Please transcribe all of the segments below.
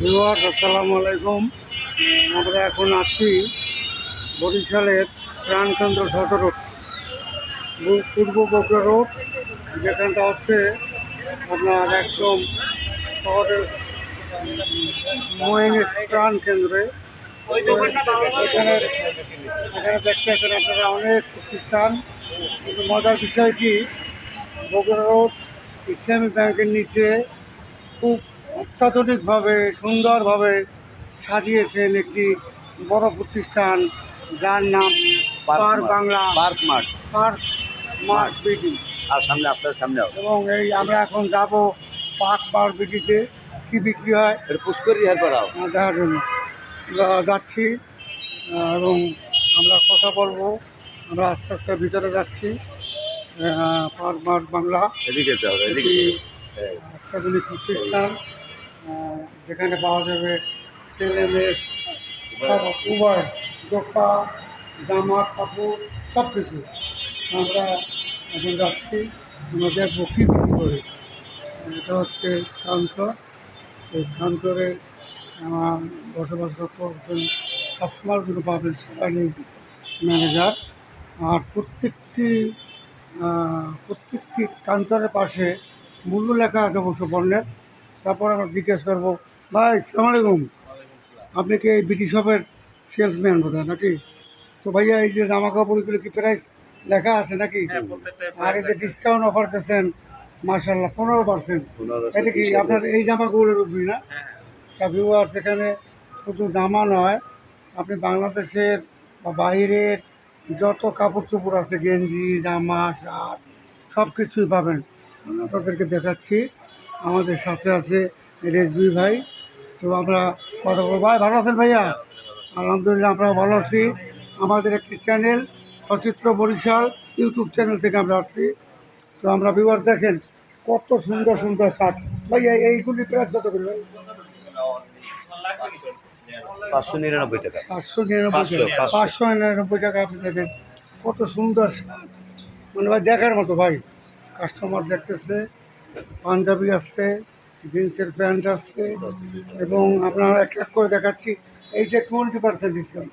ভিওয়ার আসসালামু আলাইকুম। আমরা এখন আছি বরিশালের প্রাণকেন্দ্র সদর পূর্ব বগুড়া রোড, যেখানটা হচ্ছে আপনার একদম শহরের মোয়েনের প্রাণ কেন্দ্রে। এখানে এখানে দেখতে পাচ্ছেন আপনারা অনেক প্রতিষ্ঠান। কিন্তু মজার বিষয় কি, বগুড়া রোড ইসলামী ব্যাংকের নিচে খুব অত্যাধুনিকভাবে সুন্দরভাবে সাজিয়েছেন একটি বড় প্রতিষ্ঠান যার নাম পার বাংলা পার্ক মাঠ। Park Mart BD. আর সামনে আপনার সামনে এবং এই আমরা এখন যাব পার্ক মার্ট বিডিতে কী বিক্রি হয়? এটা পুষ্করি হের করা হবে দেখার জন্য। যাচ্ছি এবং আমরা কথা বলব। আমরা আস্তে আস্তে ভিতরে যাচ্ছি। Park Mart Bangla. এদিকে হবে এদিকে হ্যাঁ। অত্যাধুনিক প্রতিষ্ঠান। যেখানে পাওয়া যাবে ছেলে মেয়ে সব জামা কাপড় সব কিছু আমরা এখন যাচ্ছি আমরা দেখব কী বিক্রি করে। এটা হচ্ছে কাউন্টার এই কাউন্টারে আহ, বসবাস করছেন সবসময় কিন্তু পাবেন সবাই ম্যানেজার আর প্রত্যেকটি প্রত্যেকটি কাউন্টারের পাশে মূল্য লেখা আছে অবশ্য পণ্যের। তারপর আমরা জিজ্ঞেস করব ভাই সালাম আলাইকুম। আপনি কি এই বিটি শপের সেলসম্যান বোধ হয় নাকি? তো ভাইয়া এই যে জামা কাপড়গুলো কি প্রাইস লেখা আছে নাকি? আর এই যে ডিসকাউন্ট অফার দিচ্ছেন মার্শাল্লাহ পনেরো পার্সেন্ট এটা কি আপনার এই জামাগুলোর উপরই না? তা ভিউয়ার্স এখানে শুধু জামা নয় আপনি বাংলাদেশের বা বাইরের যত কাপড় চোপড় আছে গেঞ্জি জামা শার্ট সব কিছুই পাবেন। আপনাদেরকে দেখাচ্ছি। আমাদের সাথে আছে রেজবি ভাই। তো আমরা কথা বলব। ভাই ভালো আছেন ভাইয়া? আলহামদুলিল্লাহ আমরা ভালো আছি। আমাদের একটি চ্যানেল সচিত্র বরিশাল ইউটিউব চ্যানেল থেকে আমরা আসছি। তো আমরা ভিউয়ার দেখেন কত সুন্দর সুন্দর শার্ট ভাইয়া এইগুলি প্রাইস কত করে ভাই? পাঁচশো নিরানব্বই টাকা। সাতশো নিরানব্বই পাঁচশো, টাকা। পাঁচশো। পাঁচশো নিরানব্বই টাকা আপনি দেখেন কত সুন্দর শার্ট মানে ভাই দেখার মতো ভাই। কাস্টমার দেখতেছে পাঞ্জাবি আসছে জিন্সের প্যান্ট আসছে এবং আপনার এক এক করে দেখাচ্ছি এইটা টোয়েন্টি পার্সেন্ট ডিসকাউন্ট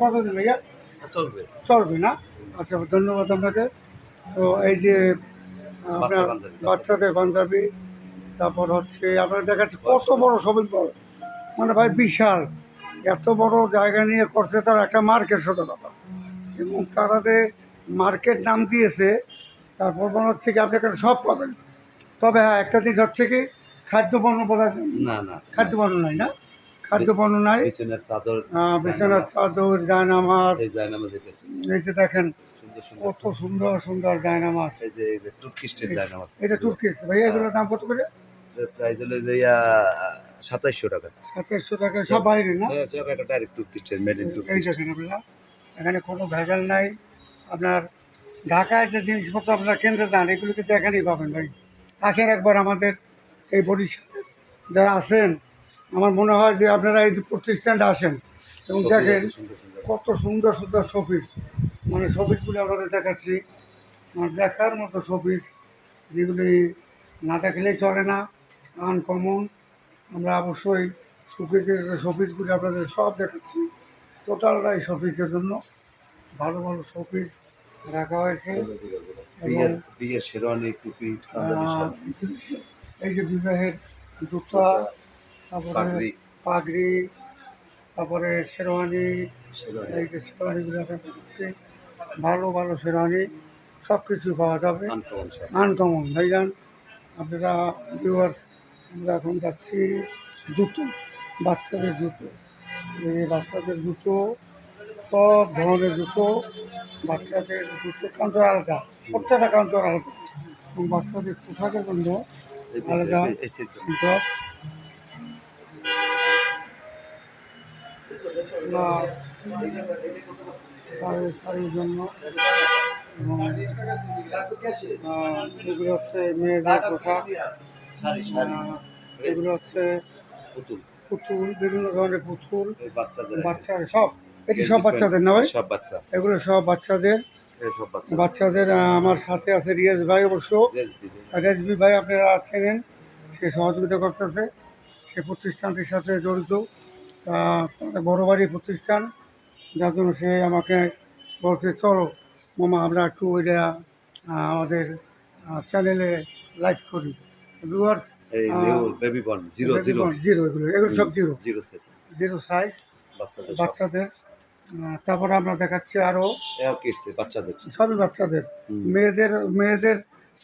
কত দিন ভাইয়া? চলবে। চলবে না? আচ্ছা ধন্যবাদ আপনাকে। তো এই যে আপনার বাচ্চাদের পাঞ্জাবি তারপর হচ্ছে আপনার দেখাচ্ছে কত বড় শপিং মল মানে ভাই বিশাল। এত বড় জায়গা নিয়ে করছে তার একটা মার্কেট শত কথা এবং তারা যে মার্কেট নাম দিয়েছে তারপর মনে হচ্ছে কি আপনি এখানে সব পাবেন। তবে হ্যাঁ একটা জিনিস হচ্ছে কি খাদ্যপণ্য বলা না না খাদ্যপণ্য নাই না? খাদ্যপণ্য নাই। বিছানার চাদর আহ, বিছানার চাদর জায়নামাজ এই যে দেখেন কত সুন্দর সুন্দর যে এটা তুর্কিস ভাইয়া এগুলোর দাম কত করে? প্রাইস হলো যে সাতাইশশো টাকা। সাতাশশো টাকা সব বাইরে না? হ্যাঁ সব একটা ডাইরেক্ট তুর্কিস্টের মেড ইন এই তুর্কিস্ট এখানে কোনো ভেজাল নাই। আপনার ঢাকায় যে জিনিসপত্র আপনারা কেন্দ্রে যান এগুলো কিন্তু এখানেই পাবেন ভাই। আসেন একবার আমাদের এই বরিশালে। যারা আসেন আমার মনে হয় যে আপনারা এই প্রতিষ্ঠানটা আসেন এবং দেখেন কত সুন্দর সুন্দর শোপিস মানে শোপিসগুলি আপনাদের দেখাচ্ছি। মানে দেখার মতো শোপিস যেগুলি না দেখলেই চলে না আনকমন আমরা অবশ্যই সুখেজের শোপিসগুলি আপনাদের সব দেখাচ্ছি। টোটালটাই শোপিসের জন্য। ভালো ভালো শোপিস রাখা হয়েছে। বিয়ের শেরওয়ানি টুপি এই যে বিবাহের জুতা তারপরে পাগড়ি। তারপরে শেরওয়ানি। এই যে শেরওয়ানিগুলো হচ্ছে ভালো ভালো শেরওয়ানি সব কিছু পাওয়া যাবে। আনকমন ভাইজান আপনারা ভিউয়ার্স আমরা এখন যাচ্ছি জুতো বাচ্চাদের জুতো। এই বাচ্চাদের জুতো সব ধরনের জুতো বাচ্চাদের জুতো কাউন্টার আলাদা প্রত্যেকটা কাউন্টার আলাদা। এবং বাচ্চাদের পোশাকের জন্য আলাদা। শাড়ির জন্য। এগুলো হচ্ছে মেয়েদের পোশাক। এগুলো হচ্ছে পুতুল। পুতুল বিভিন্ন ধরনের পুতুল। বাচ্চাদের। বাচ্চার সব। এটি সব বাচ্চাদের না ভাই? সব বাচ্চা। এগুলো সব বাচ্চাদের। বাচ্চাদের আমার সাথে আছে রিয়াজ ভাই অবশ্য। রেজবি ভাই আপনারা চেনেন সে সহযোগিতা করতেছে। সে প্রতিষ্ঠানটির সাথে জড়িত। তা বড় বাড়ি প্রতিষ্ঠান। যার জন্য সে আমাকে বলছে চলো মামা আমরা একটু ওইটা আমাদের চ্যানেলে লাইভ করি। Viewers baby zero zero zero এগুলো এগুলো সব জিরো জিরো জিরো সাইজ বাচ্চাদের। তারপরে আমরা দেখাচ্ছি আরও কিডস বাচ্চাদের। সবই বাচ্চাদের। মেয়েদের মেয়েদের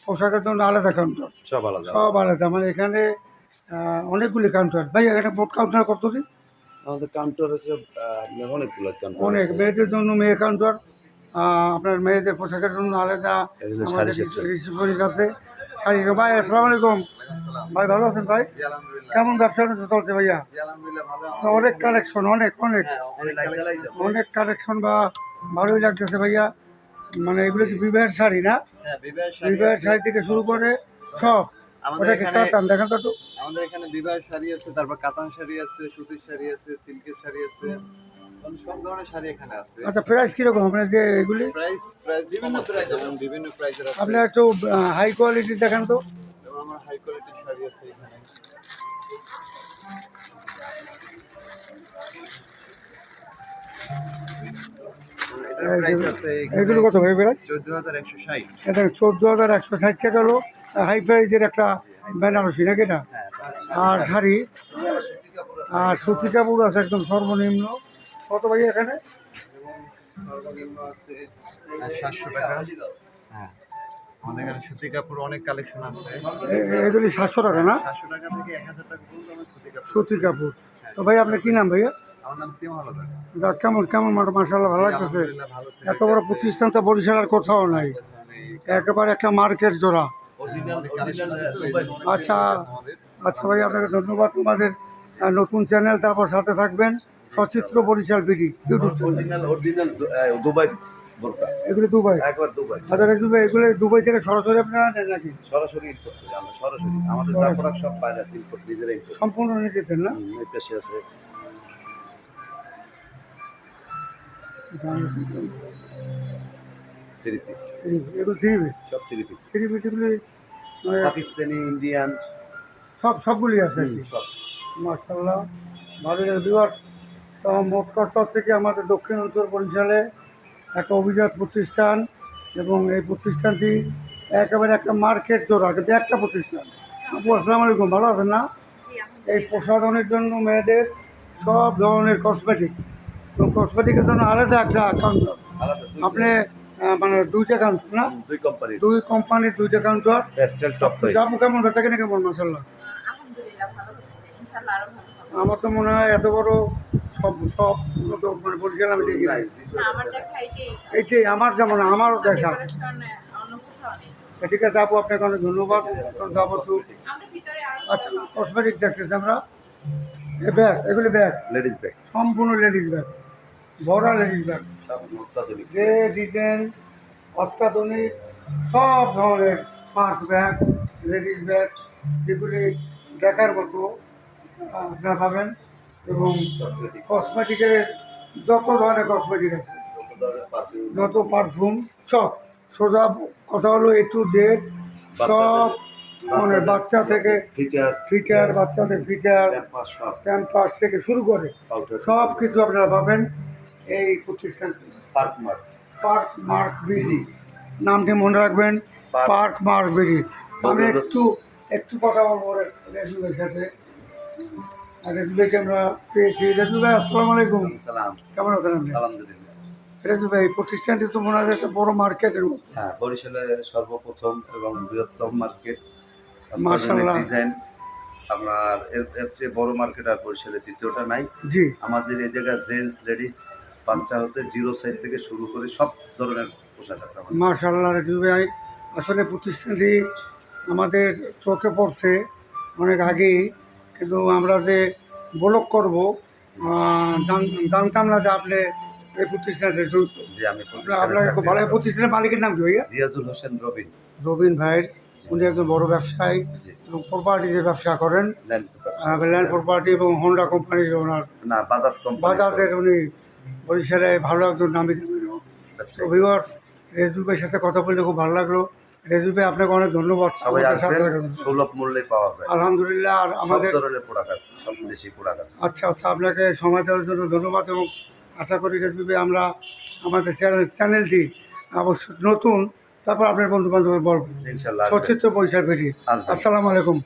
পোশাকের জন্য আলাদা কাউন্টার সব আলাদা। সব আলাদা। মানে এখানে অনেকগুলি কাউন্টার ভাই এখানে বোর্ড কাউন্টার কত দিন আমাদের কাউন্টার আছে আহ, অনেকগুলো অনেক। মেয়েদের জন্য মেয়ে কাউন্টার আপনার মেয়েদের পোশাকের জন্য আলাদা। আমাদের আছে শাড়ি ভাই আসসালামু আলাইকুম। ভাই ভালো আছেন ভাই? কেমন ব্যবসা চলছে ভাইয়া? তো অনেক কালেকশন অনেক অনেক। অনেক কালেকশন বা ভালোই লাগতেছে ভাইয়া। মানে এগুলো কি বিবাহের শাড়ি না? বিবাহের শাড়ি থেকে শুরু করে সব। আমাদের এখানে দেখেন তো আমাদের এখানে বিবাহের শাড়ি আছে তারপর কাতান শাড়ি আছে সুতির শাড়ি আছে সিল্কের শাড়ি আছে। সব ধরনের শাড়ি এখানে আছে। আচ্ছা প্রাইস কীরকম আপনার যে এগুলি? প্রাইস প্রাইস বিভিন্ন প্রাইস যেমন বিভিন্ন প্রাইসের আছে। আপনি একটু হাই কোয়ালিটি দেখান তো। আমার হাই কোয়ালিটির শাড়ি আছে এখানে। এটার প্রাইস আছে এগুলো কত ভাই প্রাইস চোদ্দ হাজার একশো ষাট। এটা চোদ্দ হাজার একশো ষাট টাকা হলো হাই প্রাইজের একটা বেনারসি নাকি না হ্যাঁ আর শাড়ি। আর সুতি কাপড় আছে একদম সর্বনিম্ন। কত ভাই এখানে? হ্যাঁ কালেকশন আছে এগুলি সাতশো টাকা না? সুতি তো ভাই আপনার নাম ভাইয়া? আমার নাম সিম হলদার যা কেমন কেমন ভালো। এত বড় প্রতিষ্ঠান তো বরিশাল আর কোথাও নাই। একেবারে একটা মার্কেট জোড়া। আচ্ছা। আচ্ছা ভাই আপনাকে ধন্যবাদ। আমাদের আহ, নতুন চ্যানেল তারপর সাথে থাকবেন। সচিত্র Barishal BD YouTube channel original Dubai এগুলো দুবাই। একবার দুবাই। আচ্ছা দুবাই এগুলো দুবাই থেকে সরাসরি আপনারা নেন নাকি? সরাসরি আমরা সরাসরি। আমাদের যা সরাসরি। প্রোডাক্ট সব বাইরে ইম্পোর্ট নিজেরাই। সম্পূর্ণ নিজেদের না? পেশে আছে। থ্রি পিস এগুলো থ্রি পিস সব থ্রি পিস থ্রি পিস এগুলি পাকিস্তানি ইন্ডিয়ান। সব সবগুলি আছে সব। মার্শাল্লাহ ভালো লাগে বিভার তো মোট কথা হচ্ছে কি আমাদের দক্ষিণ অঞ্চল বরিশালে একটা অভিজাত প্রতিষ্ঠান এবং এই প্রতিষ্ঠানটি একেবারে একটা মার্কেট জোড়া কিন্তু একটা প্রতিষ্ঠান। আপু আসসালামু আলাইকুম ভালো আছেন না? এই প্রসাধনের জন্য মেয়েদের সব ধরনের কসমেটিক এবং কসমেটিকের জন্য আলাদা একটা কাউন্টার আপনি মানে দুইটা কাউন্টার না? দুই কোম্পানির দুই কোম্পানির দুইটা কাউন্টার কেমন বেচা কিনে কেমন মাসাল্লাহ আমার তো মনে হয় এত বড় সব সব তো মানে বলছিলাম আমি দেখি নাই। না, আমার এইটাই আমার যেমন আমারও দেখা। ঠিক আছে আপু আপনাকে অনেক ধন্যবাদ। যাব ভিতরে আচ্ছা কসমেটিক দেখতেছি আমরা। এ ব্যাগ এগুলি ব্যাগ। লেডিস ব্যাগ সম্পূর্ণ লেডিস ব্যাগ বড় লেডিস ব্যাগ অত্যাধুনিক যে ডিজাইন অত্যাধুনিক সব ধরনের পার্স ব্যাগ লেডিস ব্যাগ যেগুলি দেখার মতো। আপনারা পাবেন এবং কসমেটিকের যত ধরনের কসমেটিক আছে যত পারফিউম সব। সোজা কথা হলো এ টু জেড সব মানে বাচ্চা থেকে ফিচার ফিটার বাচ্চাদের ফিটার ক্যাম্পাস থেকে শুরু করে সব কিছু আপনারা পাবেন এই প্রতিষ্ঠান Park Mark Park Mark BD নামটি মনে রাখবেন পার্ক- মার্ক বিডি আমি একটু একটু কথা বলব রেজুবের সাথে। রেজুবেকে আমরা পেয়েছি। রেজু ভাই আসসালামু আলাইকুম। সালাম কেমন আছেন আপনি? আলহামদুলিল্লাহ। রেজু ভাই প্রতিষ্ঠানটি তো মনে হয় একটা বড় মার্কেটের হ্যাঁ বরিশালের সর্বপ্রথম এবং বৃহত্তম মার্কেট। মাশাআল্লাহ। ডিজাইন আপনার এর চেয়ে বড় মার্কেট আর বরিশালের দ্বিতীয়টা নাই। জি। আমাদের এই জায়গায় জেন্টস লেডিস বাচ্চা হতে জিরো সাইজ থেকে শুরু করে সব ধরনের পোশাক আছে আমাদের। মার্শাল্লাহ রেজু ভাই। আসলে প্রতিষ্ঠানটি আমাদের চোখে পড়ছে অনেক আগেই। কিন্তু আমরা যে ব্লক করব জান- জানতাম না যে আপনি এই প্রতিষ্ঠানে আপনার খুব ভালো প্রতিষ্ঠানের মালিকের নাম কি ভাইয়া? রিয়াজুল হোসেন রবিন। রবিন ভাইয়ের। উনি একজন বড় ব্যবসায়ী এবং প্রপার্টিতে ব্যবসা করেন ল্যান্ড প্রপার্টি এবং হোন্ডা কোম্পানির ওনার। না বাজাজ কোম্পানি বাজাজের উনি বরিশালে ভালো একজন নামি দামি লোক তো ভিওয়ার্স রেজু ভাইয়ের সাথে কথা বললে খুব ভালো লাগল। রেজু ভাই আপনাকে অনেক ধন্যবাদ। সবাই আসবেন সুলভ মূল্যে পাওয়া যায়। আলহামদুলিল্লাহ আর আমাদের ধরনের প্রোডাক্ট আছে সব দেশি প্রোডাক্ট আছে। আচ্ছা আচ্ছা আপনাকে সময় দেওয়ার জন্য ধন্যবাদ এবং আশা করি রেজু ভাই আমরা আমাদের চ্যানেল চ্যানেলটি অবশ্য নতুন তারপর আপনার বন্ধু বান্ধবের বলব ইনশাল্লাহ আসবেন। সচিত্র পরিচয় পেটি আসসালামু আলাইকুম।